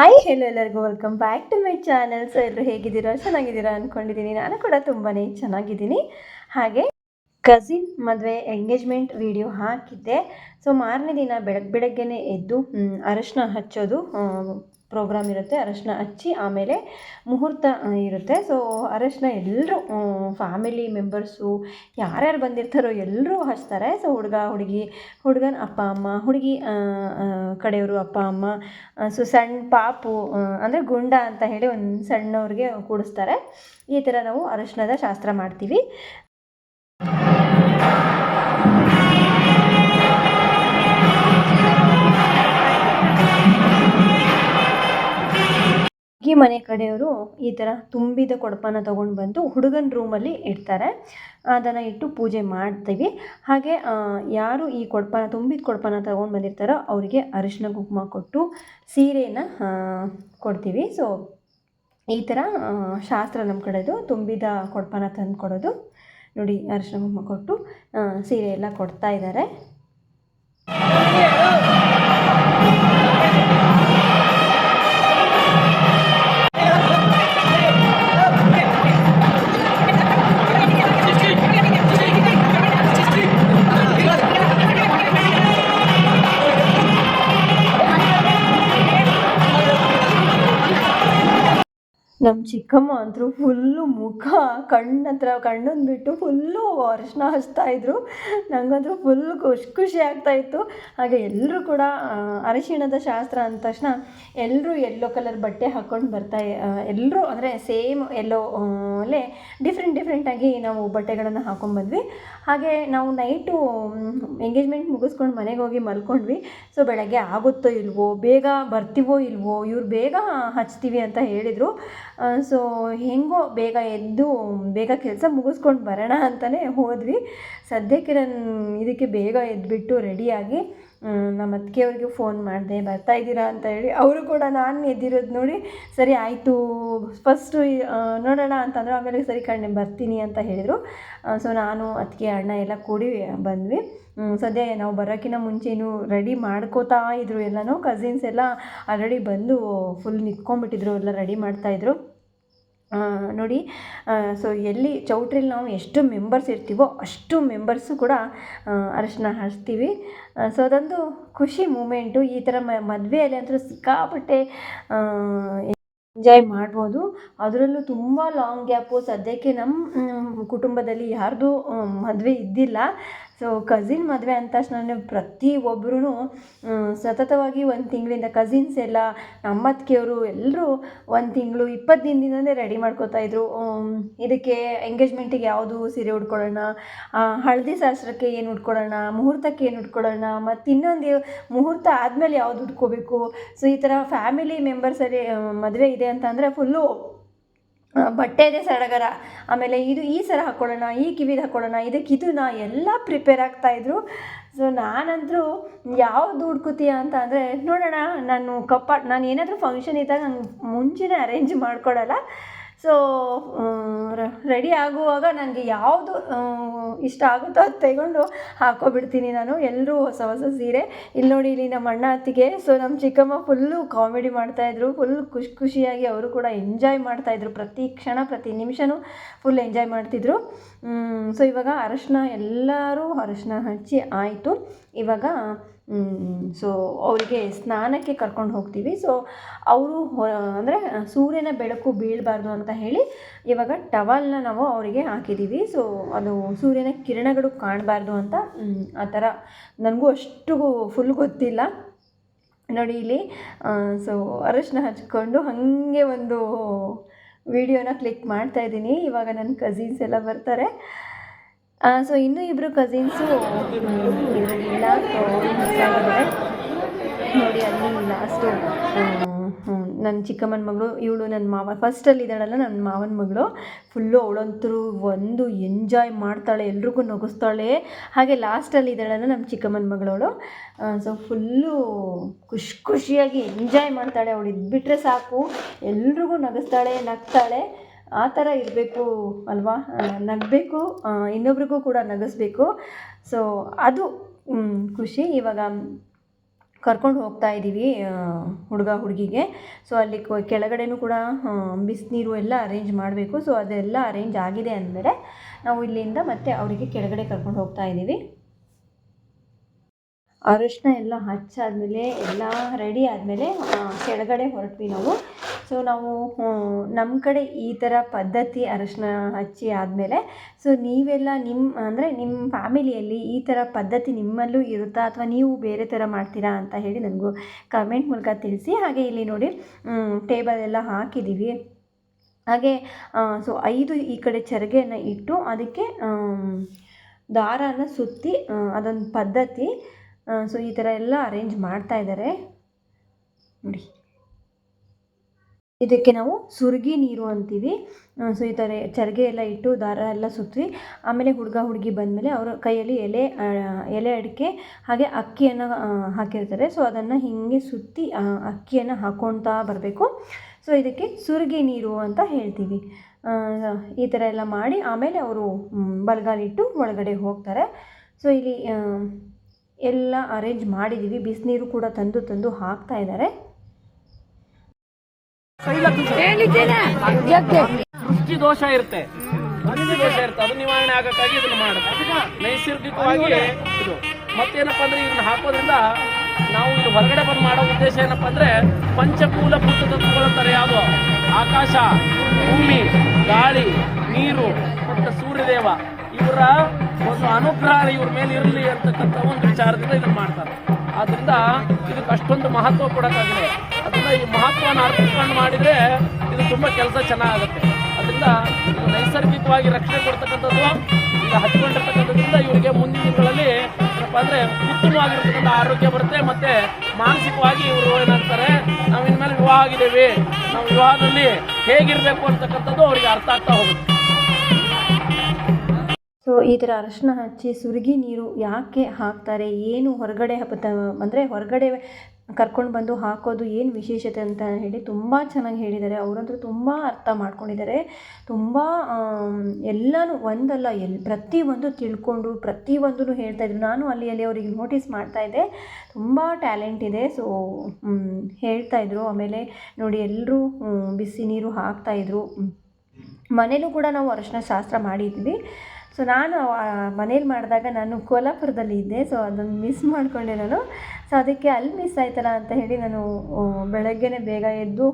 Hi hello ಎಲ್ಲರಿಗೂ welcome back to my channel so ಎಲ್ಲರೂ ಹೇಗಿದ್ದೀರಾ? ಚೆನ್ನಾಗಿದ್ದೀರಾ ಅಂದ್ಕೊಂಡಿದ್ದೀನಿ ನಾನು ಕೂಡ ತುಂಬಾ ಚೆನ್ನಾಗಿದ್ದೀನಿ. ಹಾಗೆ ಕಸಿನ್ ಮದುವೆ ಎಂಗೇಜ್ಮೆಂಟ್ ವಿಡಿಯೋ ಹಾಕಿದ್ದೆ. ಸೊ ಮಾರನೇ ದಿನ ಬೆಳಗ್ಗೆ ಬೆಳಗ್ಗೆನೇ ಎದ್ದು ಅರಶಿನ ಹಚ್ಚೋದು ಪ್ರೋಗ್ರಾಮ್ ಇರುತ್ತೆ, ಅರಶಿನ ಹಚ್ಚಿ ಆಮೇಲೆ ಮುಹೂರ್ತ ಇರುತ್ತೆ. ಸೊ ಅರಶಿನ ಎಲ್ಲರೂ ಫ್ಯಾಮಿಲಿ ಮೆಂಬರ್ಸು ಯಾರ್ಯಾರು ಬಂದಿರ್ತಾರೋ ಎಲ್ಲರೂ ಹಚ್ತಾರೆ. ಸೊ ಹುಡುಗ, ಹುಡುಗಿ, ಹುಡುಗನ ಅಪ್ಪ, ಅಮ್ಮ, ಹುಡುಗಿ ಕಡೆಯವರು ಅಪ್ಪ, ಅಮ್ಮ ಸೊ ಸಣ್ಣ ಪಾಪು ಅಂದರೆ ಗುಂಡ ಅಂತ ಹೇಳಿ ಒಂದು ಸಣ್ಣವ್ರಿಗೆ ಕೂಡಿಸ್ತಾರೆ. ಈ ಥರ ನಾವು ಅರಶಿನದ ಶಾಸ್ತ್ರ ಮಾಡ್ತೀವಿ. ಮನೆ ಕಡೆಯವರು ಈ ಥರ ತುಂಬಿದ ಕೊಡಪನ ತೊಗೊಂಡು ಬಂದು ಹುಡುಗನ ರೂಮಲ್ಲಿ ಇಡ್ತಾರೆ. ಅದನ್ನು ಇಟ್ಟು ಪೂಜೆ ಮಾಡ್ತೀವಿ. ಹಾಗೆ ಯಾರು ಈ ಕೊಡಪನ ತುಂಬಿದ ಕೊಡಪನ ತೊಗೊಂಡು ಬಂದಿರ್ತಾರೋ ಅವರಿಗೆ ಅರಿಶಿನ ಕುಂಕುಮ ಕೊಟ್ಟು ಸೀರೆನ ಕೊಡ್ತೀವಿ. ಸೊ ಈ ಥರ ಶಾಸ್ತ್ರ ನಮ್ಮ ಕಡೆದು ತುಂಬಿದ ಕೊಡಪನ ತಂದು ಕೊಡೋದು. ನೋಡಿ, ಅರಿಶಿನ ಕುಂಕುಮ ಕೊಟ್ಟು ಸೀರೆ ಎಲ್ಲ ಕೊಡ್ತಾ ಇದ್ದಾರೆ ನಮ್ಮ ಚಿಕ್ಕಮ್ಮ ಅಂತೂ ಫುಲ್ಲು ಮುಖ ಕಣ್ಣು ಹತ್ರ ಕಣ್ಣನ್ನು ಬಿಟ್ಟು ಫುಲ್ಲು ಅರಿಶಿನ ಹಚ್ತಾ ಇದ್ರು. ನನಗಂತೂ ಫುಲ್ ಖುಷಿ ಖುಷಿ ಆಗ್ತಾ ಇತ್ತು. ಹಾಗೆ ಎಲ್ಲರೂ ಕೂಡ ಅರಿಶಿಣದ ಶಾಸ್ತ್ರ ಅಂದ ತಕ್ಷಣ ಎಲ್ಲರೂ ಎಲ್ಲೋ ಕಲರ್ ಬಟ್ಟೆ ಹಾಕ್ಕೊಂಡು ಬರ್ತಾ ಎಲ್ಲರೂ ಅಂದರೆ ಸೇಮ್ ಎಲ್ಲೋ ಅಲ್ಲೇ ಡಿಫ್ರೆಂಟ್ ಡಿಫ್ರೆಂಟಾಗಿ ನಾವು ಬಟ್ಟೆಗಳನ್ನು ಹಾಕೊಂಡ್ಬಂದ್ವಿ ಹಾಗೆ ನಾವು ನೈಟು ಎಂಗೇಜ್ಮೆಂಟ್ ಮುಗಿಸ್ಕೊಂಡು ಮನೆಗೆ ಹೋಗಿ ಮಲ್ಕೊಂಡ್ವಿ. ಸೊ ಬೆಳಗ್ಗೆ ಆಗುತ್ತೋ ಇಲ್ವೋ, ಬೇಗ ಬರ್ತೀವೋ ಇಲ್ವೋ, ಇವ್ರು ಬೇಗ ಹಚ್ತೀವಿ ಅಂತ ಹೇಳಿದರು. ಸೊ ಹೆಂಗೋ ಬೇಗ ಎದ್ದು, ಬೇಗ ಕೆಲಸ ಮುಗಿಸ್ಕೊಂಡು ಬರೋಣ ಅಂತಲೇ ಹೋದ್ವಿ. ಸದ್ಯಕ್ಕೆ ನಾನು ಇದಕ್ಕೆ ಬೇಗ ಎದ್ದುಬಿಟ್ಟು ರೆಡಿಯಾಗಿ ನಮ್ಮ ಅತ್ತಿಗೆಯವ್ರಿಗೆ ಫೋನ್ ಮಾಡಿದೆ, ಬರ್ತಾ ಇದ್ದೀರಾ ಅಂತ ಹೇಳಿ. ಅವರು ಕೂಡ ನಾನು ಎದ್ದಿರೋದು ನೋಡಿ, ಸರಿ ಆಯಿತು ಫಸ್ಟು ನೋಡೋಣ ಅಂತಂದ್ರೆ. ಆಮೇಲೆ ಸರಿ ಕಣ್ಣೆ ಬರ್ತೀನಿ ಅಂತ ಹೇಳಿದರು. ಸೊ ನಾನು, ಅತ್ತಿಗೆ ಅಣ್ಣ ಎಲ್ಲ ಕೂಡಿ ಬಂದ್ವಿ. ಸದ್ಯ ನಾವು ಬರೋಕ್ಕಿಂತ ಮುಂಚೆನೂ ರೆಡಿ ಮಾಡ್ಕೋತಾ ಇದ್ರು ಎಲ್ಲನೂ. ಕಸಿನ್ಸ್ ಎಲ್ಲ ಆಲ್ರೆಡಿ ಬಂದು ಫುಲ್ ನಿಂತ್ಕೊಂಡ್ಬಿಟ್ಟಿದ್ರು, ಎಲ್ಲ ರೆಡಿ ಮಾಡ್ತಾಯಿದ್ರು ನೋಡಿ ಸೊ ಎಲ್ಲಿ ಚೌಟ್ರಿಲಿ ನಾವು ಎಷ್ಟು ಮೆಂಬರ್ಸ್ ಇರ್ತೀವೋ ಅಷ್ಟು ಮೆಂಬರ್ಸು ಕೂಡ ಅರಶಿನ ಹಚ್ತೀವಿ ಸೊ ಅದೊಂದು ಖುಷಿ ಮೂಮೆಂಟು ಈ ಥರ ಮದುವೆಯಲ್ಲಿ ಅಂತೂ ಸಿಕ್ಕಾಪಟ್ಟೆ ಎಂಜಾಯ್ ಮಾಡ್ಬೋದು. ಅದರಲ್ಲೂ ತುಂಬ ಲಾಂಗ್ ಗ್ಯಾಪು ಸದ್ಯಕ್ಕೆ ನಮ್ಮ ಕುಟುಂಬದಲ್ಲಿ ಯಾರ್ದು ಮದುವೆ ಇದ್ದಿಲ್ಲ. ಸೊ ಕಸಿನ್ ಮದುವೆ ಅಂದ ತಕ್ಷಣ ಪ್ರತಿ ಒಬ್ರೂ ಸತತವಾಗಿ ಒಂದು ತಿಂಗಳಿಂದ ಕಸಿನ್ಸ್ ಎಲ್ಲ ನಮ್ಮ ಅತ್ತಿಗೆಯವರು ಎಲ್ಲರೂ ಒಂದು ತಿಂಗಳು ಇಪ್ಪತ್ತು ದಿನದಿಂದಲೇ ರೆಡಿ ಮಾಡ್ಕೋತಾ ಇದ್ರು. ಆಮ್, ಇದಕ್ಕೆ ಎಂಗೇಜ್ಮೆಂಟಿಗೆ ಯಾವುದು ಸೀರೆ ಉಟ್ಕೊಳ್ಳೋಣ ಹಳದಿ ಶಾಸ್ತ್ರಕ್ಕೆ ಏನು ಉಟ್ಕೊಳ್ಳೋಣ ಮುಹೂರ್ತಕ್ಕೆ ಏನು ಉಟ್ಕೊಳ್ಳೋಣ ಮತ್ತು ಇನ್ನೊಂದು ಮುಹೂರ್ತ ಆದಮೇಲೆ ಯಾವುದು ಉಟ್ಕೋಬೇಕು? ಸೊ ಈ ಥರ ಫ್ಯಾಮಿಲಿ ಮೆಂಬರ್ಸಲ್ಲಿ ಮದುವೆ ಇದೆ ಅಂತಂದರೆ ಫುಲ್ಲು ಬಟ್ಟೆದೇ ಸಡಗರ ಆಮೇಲೆ ಇದು ಈ ಸರ ಹಾಕ್ಕೊಳ್ಳೋಣ ಈ ಕಿವಿದು ಹಾಕ್ಕೊಳ್ಳೋಣ ಇದಕ್ಕೆ ಇದು ನಾ ಎಲ್ಲ ಪ್ರಿಪೇರ್ ಆಗ್ತಾಯಿದ್ರು ಸೊ ನಾನಂತರೂ ಯಾವ್ದು ಹುಡ್ಕೋತೀಯ ಅಂತ ಅಂದರೆ, ನೋಡೋಣ, ನಾನು ಕಪ್ಪ, ನಾನು ಏನಾದರೂ ಫಂಕ್ಷನ್ ಇದ್ದಾಗ ನಂಗೆ ಮುಂಚೆನೇ ಅರೇಂಜ್ ಮಾಡ್ಕೊಡಲ್ಲ. ಸೊ ರೆಡಿ ಆಗುವಾಗ ನನಗೆ ಯಾವುದು ಇಷ್ಟ ಆಗುತ್ತೋ ಅದು ತಗೊಂಡು ಹಾಕ್ಕೊಬಿಡ್ತೀನಿ ನಾನು. ಎಲ್ಲರೂ ಹೊಸ ಹೊಸ ಸೀರೆ. ಇಲ್ಲಿ ನೋಡಿ ಇಲ್ಲಿ ನಮ್ಮ ಅಣ್ಣ ಅತ್ತಿಗೆ. ಸೊ ನಮ್ಮ ಚಿಕ್ಕಮ್ಮ ಫುಲ್ಲು ಕಾಮಿಡಿ ಮಾಡ್ತಾಯಿದ್ರು ಫುಲ್ ಖುಷಿ, ಖುಷಿಯಾಗಿ ಅವರು ಕೂಡ ಎಂಜಾಯ್ ಮಾಡ್ತಾಯಿದ್ರು ಪ್ರತಿ ಕ್ಷಣ, ಪ್ರತಿ ನಿಮಿಷನೂ ಫುಲ್ ಎಂಜಾಯ್ ಮಾಡ್ತಿದ್ರು. ಸೊ ಇವಾಗ ಅರಶಿನ ಎಲ್ಲರೂ ಅರಶಿನ ಹಚ್ಚಿ ಆಯಿತು. ಇವಾಗ ಸೊ ಅವರಿಗೆ ಸ್ನಾನಕ್ಕೆ ಕರ್ಕೊಂಡು ಹೋಗ್ತೀವಿ. ಸೊ ಅವರು ಅಂದರೆ ಸೂರ್ಯನ ಬೆಳಕು ಬೀಳಬಾರ್ದು ಅಂತ ಹೇಳಿ ಇವಾಗ ಟವಲ್ನ ನಾವು ಅವರಿಗೆ ಹಾಕಿದ್ದೀವಿ ಸೊ ಅದು ಸೂರ್ಯನ ಕಿರಣಗಳು ಕಾಣಬಾರ್ದು ಅಂತ ಆ ಥರ ನನಗೂ ಅಷ್ಟು ಫುಲ್ ಗೊತ್ತಿಲ್ಲ. ನೋಡಿ ಇಲ್ಲಿ ಸೊ ಅರಶಿನ ಹಚ್ಕೊಂಡು ಹಾಗೆ ಒಂದು ವಿಡಿಯೋನ ಕ್ಲಿಕ್ ಮಾಡ್ತಾ ಇದ್ದೀನಿ. ಇವಾಗ ನನ್ನ ಕಸಿನ್ಸ್ ಎಲ್ಲ ಬರ್ತಾರೆ. ಸೊ ಇನ್ನೂ ಇಬ್ಬರು ಕಸಿನ್ಸು ಇಲ್ಲ ನೋಡಿ, ಅಲ್ಲಿ ಲಾಸ್ಟು ನನ್ನ ಚಿಕ್ಕಮ್ಮನ ಮಗಳು, ಇವಳು ನನ್ನ ಮಾವ ಫಸ್ಟಲ್ಲಿ ಇದ್ದಾಳಲ್ಲ ನನ್ನ ಮಾವನ ಮಗಳು. ಫುಲ್ಲು ಅವಳಂತೂ ಒಂದು ಎಂಜಾಯ್ ಮಾಡ್ತಾಳೆ, ಎಲ್ರಿಗೂ ನಗಿಸ್ತಾಳೆ. ಹಾಗೆ ಲಾಸ್ಟಲ್ಲಿ ಇದ್ದಾಳಲ್ಲ ನಮ್ಮ ಚಿಕ್ಕಮ್ಮನ ಮಗಳವಳು. ಸೊ ಫುಲ್ಲು ಖುಷಿ ಖುಷಿಯಾಗಿ ಎಂಜಾಯ್ ಮಾಡ್ತಾಳೆ. ಅವಳು ಇದ್ಬಿಟ್ರೆ ಸಾಕು. ಎಲ್ರಿಗೂ ನಗಿಸ್ತಾಳೆ, ನಗ್ತಾಳೆ. ಆ ಥರ ಇರಬೇಕು ಅಲ್ವಾ? ನಗಬೇಕು ಇನ್ನೊಬ್ರಿಗೂ ಕೂಡ ನಗಿಸ್ಬೇಕು. ಸೊ ಅದು ಖುಷಿ. ಇವಾಗ ಕರ್ಕೊಂಡು ಹೋಗ್ತಾ ಇದ್ದೀವಿ ಹುಡುಗ ಹುಡುಗಿಗೆ. ಸೊ ಅಲ್ಲಿ ಕೆಳಗಡೆನೂ ಕೂಡ ಬಿಸಿನೀರು ಎಲ್ಲ ಅರೇಂಜ್ ಮಾಡಬೇಕು. ಸೊ ಅದೆಲ್ಲ ಅರೇಂಜ್ ಆಗಿದೆ ಅಂದಮೇಲೆ ನಾವು ಇಲ್ಲಿಂದ ಮತ್ತೆ ಅವರಿಗೆ ಕೆಳಗಡೆ ಕರ್ಕೊಂಡು ಹೋಗ್ತಾ ಇದ್ದೀವಿ ಅರಿಶಿನ ಎಲ್ಲ ಹಚ್ಚಾದಮೇಲೆ, ಎಲ್ಲ ರೆಡಿ ಆದಮೇಲೆ ಕೆಳಗಡೆ ಹೊರಟ್ವಿ ನಾವು. ಸೊ ನಾವು ನಮ್ಮ ಕಡೆ ಈ ಥರ ಪದ್ಧತಿ ಅರಶಿನ ಹಚ್ಚಿ ಆದಮೇಲೆ ಸೊ ನೀವೆಲ್ಲ ನಿಮ್ಮ ಅಂದರೆ ನಿಮ್ಮ ಫ್ಯಾಮಿಲಿಯಲ್ಲಿ ಈ ಥರ ಪದ್ಧತಿ ನಿಮ್ಮಲ್ಲೂ ಇರುತ್ತಾ ಅಥವಾ ನೀವು ಬೇರೆ ಥರ ಮಾಡ್ತೀರಾ ಅಂತ ಹೇಳಿ ನನಗೂ ಕಮೆಂಟ್ ಮೂಲಕ ತಿಳಿಸಿ. ಹಾಗೆ ಇಲ್ಲಿ ನೋಡಿ ಟೇಬಲ್ ಎಲ್ಲ ಹಾಕಿದ್ದೀವಿ ಹಾಗೆ ಸೊ ಐದು ಈ ಕಡೆ ಚರಿಗೆಯನ್ನು ಇಟ್ಟು ಅದಕ್ಕೆ ದಾರಾನ ಸುತ್ತಿ ಅದೊಂದು ಪದ್ಧತಿ ಸೊ ಈ ಥರ ಎಲ್ಲ ಅರೇಂಜ್ ಮಾಡ್ತಾ ಇದ್ದಾರೆ ನೋಡಿ. ಇದಕ್ಕೆ ನಾವು ಸುರುಗಿ ನೀರು ಅಂತೀವಿ. ಸೊ ಈ ಥರ ಚರ್ಗೆ ಎಲ್ಲ ಇಟ್ಟು ದಾರ ಎಲ್ಲ ಸುತ್ತಿ ಆಮೇಲೆ ಹುಡುಗ ಹುಡುಗಿ ಬಂದಮೇಲೆ ಅವರ ಕೈಯಲ್ಲಿ ಎಲೆ ಎಲೆ ಅಡಿಕೆ ಹಾಗೆ ಅಕ್ಕಿಯನ್ನು ಹಾಕಿರ್ತಾರೆ. ಸೊ ಅದನ್ನು ಹೀಗೆ ಸುತ್ತಿ ಅಕ್ಕಿಯನ್ನು ಹಾಕ್ಕೊಳ್ತಾ ಬರಬೇಕು. ಸೊ ಇದಕ್ಕೆ ಸುರುಗಿ ನೀರು ಅಂತ ಹೇಳ್ತೀವಿ. ಈ ಥರ ಎಲ್ಲ ಮಾಡಿ ಆಮೇಲೆ ಅವರು ಬಲಗಾಲಿಟ್ಟು ಒಳಗಡೆ ಹೋಗ್ತಾರೆ. ಸೊ ಇಲ್ಲಿ ಎಲ್ಲ ಅರೇಂಜ್ ಮಾಡಿದ್ದೀವಿ ಬಿಸಿನೀರು ಕೂಡ ತಂದು ತಂದು ಹಾಕ್ತಾ ಇದ್ದಾರೆ. ದೃಷ್ಟಿ ದೋಷ ಇರುತ್ತೆ. ದೃಷ್ಟಿ ದೋಷ ಇರುತ್ತೆ. ಅದು ನಿವಾರಣೆ ಆಗಕ್ಕಾಗಿ ಇದನ್ನ ಮಾಡುತ್ತೆ ನೈಸರ್ಗಿಕವಾಗಿ ಇದು. ಮತ್ತೇನಪ್ಪ ಅಂದ್ರೆ ಇದನ್ನ ಹಾಕೋದ್ರಿಂದ ನಾವು ಇದು ಹೊರಗಡೆ ಬಂದು ಮಾಡೋ ಉದ್ದೇಶ ಏನಪ್ಪ ಅಂದ್ರೆ ಪಂಚಮೂಲ ಭೂತ ತತ್ವಗಳು ಅಂತಾರೆ ಯಾವುದು? ಆಕಾಶ ಭೂಮಿ ಗಾಳಿ ನೀರು ಮತ್ತು ಸೂರ್ಯದೇವ. ಇವರ ಒಂದು ಅನುಗ್ರಹ ಇವ್ರ ಮೇಲೆ ಇರಲಿ ಅಂತಕ್ಕಂಥ ಒಂದು ವಿಚಾರದಿಂದ ಇದನ್ನ ಮಾಡ್ತಾರೆ. ಆದ್ರಿಂದ ಇದಕ್ಕೆ ಅಷ್ಟೊಂದು ಮಹತ್ವ ಕೊಡೋಕ್ಕಾಗಿದೆ ಅದನ್ನ ಈ ಮಹತ್ವನ ಅರ್ಥಕೊಂಡು ಮಾಡಿದ್ರೆ ಇದು ತುಂಬ ಕೆಲಸ ಚೆನ್ನಾಗುತ್ತೆ. ಅದರಿಂದ ನೈಸರ್ಗಿಕವಾಗಿ ರಕ್ಷಣೆ ಕೊಡ್ತಕ್ಕಂಥದ್ದು, ಈಗ ಹಚ್ಕೊಂಡಿರ್ತಕ್ಕಂಥದ್ರಿಂದ ಇವರಿಗೆ ಮುಂದಿನ ದಿನಗಳಲ್ಲಿ ಏನಪ್ಪ ಅಂದ್ರೆ ಉತ್ತಮವಾಗಿರ್ತಕ್ಕಂಥ ಆರೋಗ್ಯ ಬರುತ್ತೆ ಮತ್ತೆ ಮಾನಸಿಕವಾಗಿ ಇವರು ಏನಂತಾರೆ ನಾವು ಇನ್ಮೇಲೆ ವಿವಾಹ ಆಗಿದ್ದೀವಿ ನಾವು ವಿವಾಹದಲ್ಲಿ ಹೇಗಿರ್ಬೇಕು ಅಂತಕ್ಕಂಥದ್ದು ಅವರಿಗೆ ಅರ್ಥ ಆಗ್ತಾ ಹೋಗುತ್ತೆ. ಸೊ ಈ ಥರ ಅರಶಿನ ಹಚ್ಚಿ ಸುರುಗಿ ನೀರು ಯಾಕೆ ಹಾಕ್ತಾರೆ, ಏನು ಹೊರಗಡೆ ಹಬ್ಬದ ಅಂದರೆ ಹೊರಗಡೆ ಕರ್ಕೊಂಡು ಬಂದು ಹಾಕೋದು ಏನು ವಿಶೇಷತೆ ಅಂತ ಹೇಳಿ ತುಂಬ ಚೆನ್ನಾಗಿ ಹೇಳಿದ್ದಾರೆ. ಅವರಂತೂ ತುಂಬ ಅರ್ಥ ಮಾಡ್ಕೊಂಡಿದ್ದಾರೆ. ತುಂಬ ಎಲ್ಲನೂ ಒಂದಲ್ಲ, ಎಲ್ ಪ್ರತಿಯೊಂದು ತಿಳ್ಕೊಂಡು ಪ್ರತಿಯೊಂದೂ ಹೇಳ್ತಾ ಇದ್ರು. ನಾನು ಅಲ್ಲಿ ಅಲ್ಲಿ ಅವರಿಗೆ ನೋಟಿಸ್ ಮಾಡ್ತಾ ಇದ್ದೆ. ತುಂಬ ಟ್ಯಾಲೆಂಟ್ ಇದೆ. ಸೊ ಹೇಳ್ತಾ ಇದ್ರು. ಆಮೇಲೆ ನೋಡಿ ಎಲ್ಲರೂ ಬಿಸಿ ನೀರು ಹಾಕ್ತಾಯಿದ್ರು ಮನೇಲೂ ಕೂಡ ನಾವು ಅರಶಿನ ಶಾಸ್ತ್ರ ಮಾಡಿದ್ವಿ. ಸೊ ನಾನು ಮನೇಲಿ ಮಾಡಿದಾಗ ನಾನು ಕೋಲಾಪುರದಲ್ಲಿ ಇದ್ದೆ. ಸೊ ಅದನ್ನು ಮಿಸ್ ಮಾಡಿಕೊಂಡೆ ನಾನು. ಸೊ ಅದಕ್ಕೆ ಅಲ್ಲಿ ಮಿಸ್ ಆಯ್ತಲ್ಲ ಅಂತ ಹೇಳಿ ನಾನು ಬೆಳಗ್ಗೆನೇ ಬೇಗ ಎದ್ದು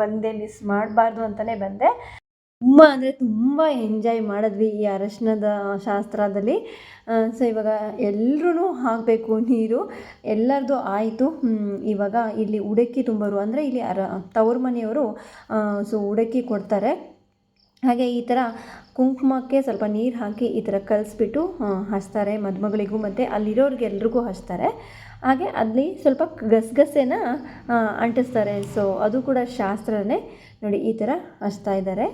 ಬಂದೆ. ಮಿಸ್ ಮಾಡಬಾರ್ದು ಅಂತಲೇ ಬಂದೆ. ತುಂಬ ಅಂದರೆ ತುಂಬ ಎಂಜಾಯ್ ಮಾಡಿದ್ವಿ ಈ ಅರಶಿನದ ಶಾಸ್ತ್ರದಲ್ಲಿ. ಸೊ ಇವಾಗ ಎಲ್ಲರೂ ಹಾಕಬೇಕು ನೀರು. ಎಲ್ಲರದು ಆಯಿತು. ಇವಾಗ ಇಲ್ಲಿ ಉಡಕ್ಕಿ ತುಂಬರು ಅಂದರೆ ಇಲ್ಲಿ ಅರ ತವ್ರ ಮನೆಯವರು ಸೊ ಉಡಕ್ಕಿ ಕೊಡ್ತಾರೆ. ಹಾಗೆ ಈ ಥರ ಕುಂಕುಮಕ್ಕೆ ಸ್ವಲ್ಪ ನೀರು ಹಾಕಿ ಈ ಥರ ಕಲಿಸ್ಬಿಟ್ಟು ಹಚ್ತಾರೆ ಮದುಮಗಳಿಗೂ ಮತ್ತು ಅಲ್ಲಿರೋರಿಗೆ ಎಲ್ರಿಗೂ ಹಚ್ತಾರೆ. ಹಾಗೆ ಅಲ್ಲಿ ಸ್ವಲ್ಪ ಗಸಗಸೆನ ಅಂಟಿಸ್ತಾರೆ. ಸೊ ಅದು ಕೂಡ ಶಾಸ್ತ್ರನೇ. ನೋಡಿ, ಈ ಥರ ಹಚ್ತಾ ಇದ್ದಾರೆ.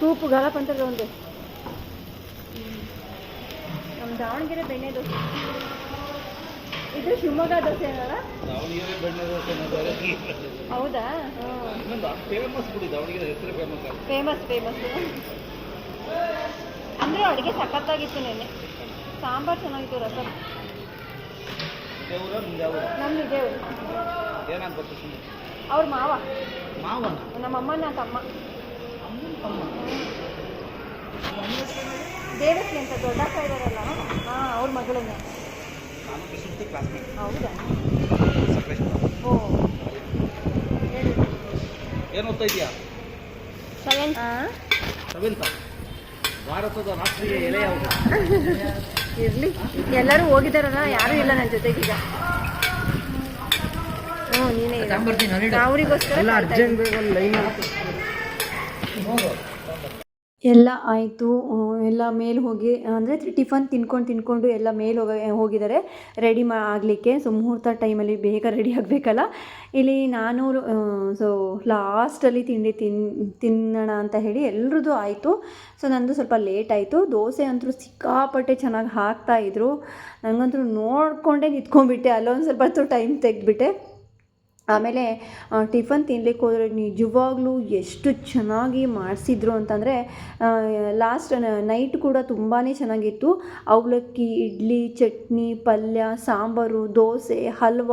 ಸೂಪು ಗಲಪ್ ಅಂತ ಒಂದು. ನಮ್ಮ ದಾವಣಗೆರೆ ಬೆಣ್ಣೆ ದೋಸೆ. ಇದು ಶಿವಮೊಗ್ಗ ದೋಸೆ ಏನಲ್ಲ ಹೌದಾ? ಫೇಮಸ್ ಬಿಡಿ ದಾವಣಗೆರೆ ಹೆಸರು ಫೇಮಸ್ ಫೇಮಸ್ ಫೇಮಸ್ ಅಂದರೆ ಅಡುಗೆ ಸಖತ್ತಾಗಿತ್ತು ನೆನ್ನೆ. ಸಾಂಬಾರು ಚೆನ್ನಾಗಿತ್ತು ರಸಂ. ನಮ್ಮ ಏನಂತ ಗೊತ್ತು ಅವ್ರ ಮಾವ. ಮಾವ ನಮ್ಮ ಅಮ್ಮನ ತಮ್ಮ. ದೇವಶ್ರೀ ಅಂತ ದೊಡ್ಡಕ್ಕ ಇದಾರಲ್ಲ ಹಾಂ ಅವ್ರ ಮಗಳನ್ನೇ. ಹೌದಾ? ಓ ಹೇಳಿ. ಏನು ಓದ್ತಾ ಇದೆಯಾ ಸೆವೆಂತ್. ಸೆವೆಂತ? ಭಾರತದ ರಾಷ್ಟ್ರೀಯ ಎಲೆ ಯಾವುದು? ಇರಲಿ. ಎಲ್ಲರೂ ಹೋಗಿದಾರಲ್ಲ ಯಾರೂ ಇಲ್ಲ ನನ್ನ ಜೊತೆಗೆ ಈಗ ಹ್ಞೂ ನೀನೇ ಅವರಿಗೋಸ್ಕರ ಎಲ್ಲ ಆಯಿತು ಎಲ್ಲ ಮೇಲೆ ಹೋಗಿ, ಅಂದರೆ ಟಿಫನ್ ತಿನ್ಕೊಂಡು ತಿನ್ಕೊಂಡು ಎಲ್ಲ ಮೇಲೆ ಹೋಗ ಹೋಗಿದ್ದಾರೆ ರೆಡಿ ಮಾ, ಆಗಲಿಕ್ಕೆ. ಸೊ, ಮುಹೂರ್ತ ಟೈಮಲ್ಲಿ ಬೇಗ ರೆಡಿ ಆಗಬೇಕಲ್ಲ. ಇಲ್ಲಿ ನಾನು ಸೊ, ಲಾಸ್ಟಲ್ಲಿ ತಿಂಡಿ ತಿನ್, ತಿನ್ನೋಣ ಅಂತ ಹೇಳಿ ಎಲ್ರದ್ದು ಆಯಿತು. ಸೊ, ನಂದು ಸ್ವಲ್ಪ ಲೇಟ್ ಆಯಿತು. ದೋಸೆ ಅಂತೂ ಸಿಕ್ಕಾಪಟ್ಟೆ ಚೆನ್ನಾಗಿ ಹಾಕ್ತಾಯಿದ್ರು ನನಗಂತೂ ನೋಡಿಕೊಂಡೇ ನಿಂತ್ಕೊಂಡ್ಬಿಟ್ಟೆ. ಅಲ್ಲೊಂದು ಸ್ವಲ್ಪ ಹೊತ್ತು ಟೈಮ್ ತೆಗೆದ್ಬಿಟ್ಟೆ. ಆಮೇಲೆ ಟಿಫನ್ ತಿನ್ಲಿಕ್ಕೆ ಹೋದರೆ ನಿಜವಾಗ್ಲೂ ಎಷ್ಟು ಚೆನ್ನಾಗಿ ಮಾಡಿಸಿದ್ರು ಅಂತಂದರೆ ಲಾಸ್ಟ್ ನೈಟ್ ಕೂಡ ತುಂಬಾ ಚೆನ್ನಾಗಿತ್ತು. ಅವಲಕ್ಕಿ, ಇಡ್ಲಿ, ಚಟ್ನಿ, ಪಲ್ಯ, ಸಾಂಬಾರು, ದೋಸೆ, ಹಲ್ವ.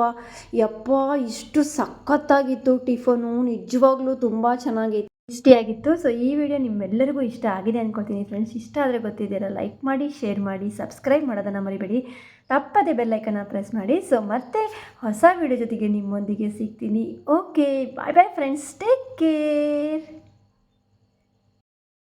ಯಪ್ಪ, ಇಷ್ಟು ಸಖತ್ತಾಗಿತ್ತು ಟಿಫನು. ನಿಜವಾಗ್ಲೂ ತುಂಬ ಚೆನ್ನಾಗಿತ್ತು ಟೇಸ್ಟಿಯಾಗಿತ್ತು ಸೊ ಈ ವಿಡಿಯೋ ನಿಮ್ಮೆಲ್ಲರಿಗೂ ಇಷ್ಟ ಆಗಿದೆ ಅಂದ್ಕೊಳ್ತೀನಿ ಫ್ರೆಂಡ್ಸ್ ಇಷ್ಟ ಆದರೆ ಗೊತ್ತಿದ್ದೀರಾ ಲೈಕ್ ಮಾಡಿ ಶೇರ್ ಮಾಡಿ ಸಬ್ಸ್ಕ್ರೈಬ್ ಮಾಡೋದನ್ನು ಮರಿಬೇಡಿ. ತಪ್ಪದೆ ಬೆಲ್ಲೈಕನ್ನ ಪ್ರೆಸ್ ಮಾಡಿ. ಸೊ ಮತ್ತೆ ಹೊಸ ವಿಡಿಯೋ ಜೊತೆಗೆ ನಿಮ್ಮೊಂದಿಗೆ ಸಿಗ್ತೀನಿ. Okay bye bye friends take care